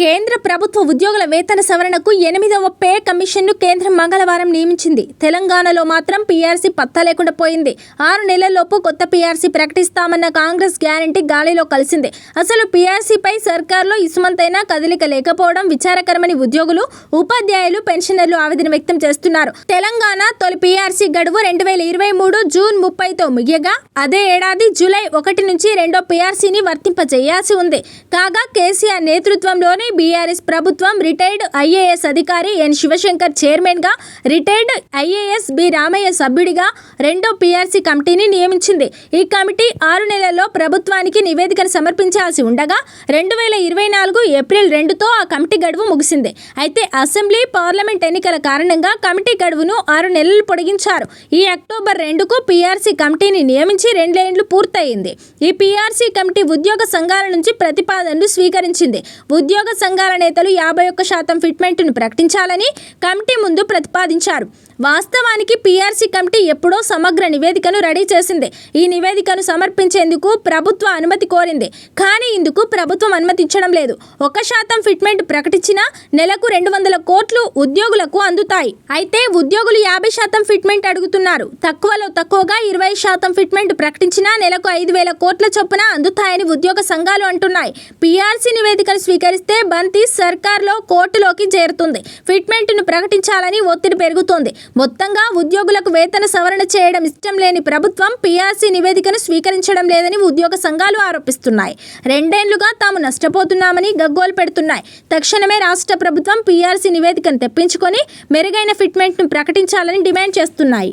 కేంద్ర ప్రభుత్వ ఉద్యోగుల వేతన సవరణకు ఎనిమిదవ పే కమిషన్ను కేంద్రం మంగళవారం నియమించింది. తెలంగాణలో మాత్రం పీఆర్సీ పత్తా లేకుండా పోయింది. ఆరు నెలల్లోపు కొత్త పీఆర్సీ ప్రకటిస్తామన్న కాంగ్రెస్ గ్యారంటీ గాలిలో కలిసింది. అసలు పీఆర్సీపై సర్కార్లో ఇసుమంతైనా కదలిక లేకపోవడం విచారకరమని ఉద్యోగులు ఉపాధ్యాయులు పెన్షనర్లు ఆవేదన వ్యక్తం చేస్తున్నారు. తెలంగాణ తొలి పీఆర్సీ గడువు రెండు వేల ఇరవై మూడు జూన్ ముప్పైతో ముగియగా అదే ఏడాది జూలై ఒకటి నుంచి రెండో పీఆర్సీని వర్తింపజేయాల్సి ఉంది. కాగా కేసీఆర్ నేతృత్వంలోని బీఆర్ఎస్ ప్రభుత్వం రిటైర్డ్ ఐఏఎస్ అధికారి ఎన్ శివశంకర్ చైర్మన్గా రిటైర్డ్ ఐఏఎస్ బి రామయ్య సభ్యుడిగా రెండో పీఆర్సీ కమిటీని నియమించింది. ఈ కమిటీ ఆరు నెలల్లో ప్రభుత్వానికి నివేదికను సమర్పించాల్సి ఉండగా రెండు వేల ఇరవై నాలుగు ఏప్రిల్ రెండుతో ఆ కమిటీ గడువు ముగిసింది. అయితే అసెంబ్లీ పార్లమెంట్ ఎన్నికల కారణంగా కమిటీ గడువును ఆరు నెలలు పొడిగించారు. ఈ అక్టోబర్ రెండుకు పీఆర్సీ కమిటీని నియమించి రెండేండ్లు పూర్తయింది. ఈ పీఆర్సీ కమిటీ ఉద్యోగ సంఘాల నుంచి ప్రతిపాదనలు స్వీకరించింది. ఉద్యోగ సంఘాల నేతలు యాభై ఒక్క శాతం ఫిట్మెంట్ను ప్రకటించాలని కమిటీ ముందు ప్రతిపాదించారు. వాస్తవానికి పీఆర్సీ కమిటీ ఎప్పుడో సమగ్ర నివేదికను రెడీ చేసింది. ఈ నివేదికను సమర్పించేందుకు ప్రభుత్వ అనుమతి కోరింది. కానీ ఇందుకు ప్రభుత్వం అనుమతించడం లేదు. ఒక శాతం ఫిట్మెంట్ ప్రకటించినా నెలకు రెండు వందల కోట్లు ఉద్యోగులకు అందుతాయి. అయితే ఉద్యోగులు యాభై శాతం ఫిట్మెంట్ అడుగుతున్నారు. తక్కువలో తక్కువగా ఇరవై శాతం ఫిట్మెంట్ ప్రకటించినా నెలకు ఐదు వేల కోట్ల చొప్పున అందుతాయని ఉద్యోగ సంఘాలు అంటున్నాయి. పీఆర్సీ నివేదికను స్వీకరిస్తే బంతి సర్కార్లో కోర్టులోకి చేరుతుంది. ఫిట్మెంట్ను ప్రకటించాలని ఒత్తిడి పెరుగుతోంది. మొత్తంగా ఉద్యోగులకు వేతన సవరణ చేయడం ఇష్టం లేని ప్రభుత్వం పీఆర్సీ నివేదికను స్వీకరించడం లేదని ఉద్యోగ సంఘాలు ఆరోపిస్తున్నాయి. రెండేళ్ళుగా తాము నష్టపోతున్నామని గగ్గోలు పెడుతున్నాయి. తక్షణమే రాష్ట్ర ప్రభుత్వం పీఆర్సీ నివేదికను తెప్పించుకొని మెరుగైన ఫిట్మెంట్ను ప్రకటించాలని డిమాండ్ చేస్తున్నాయి.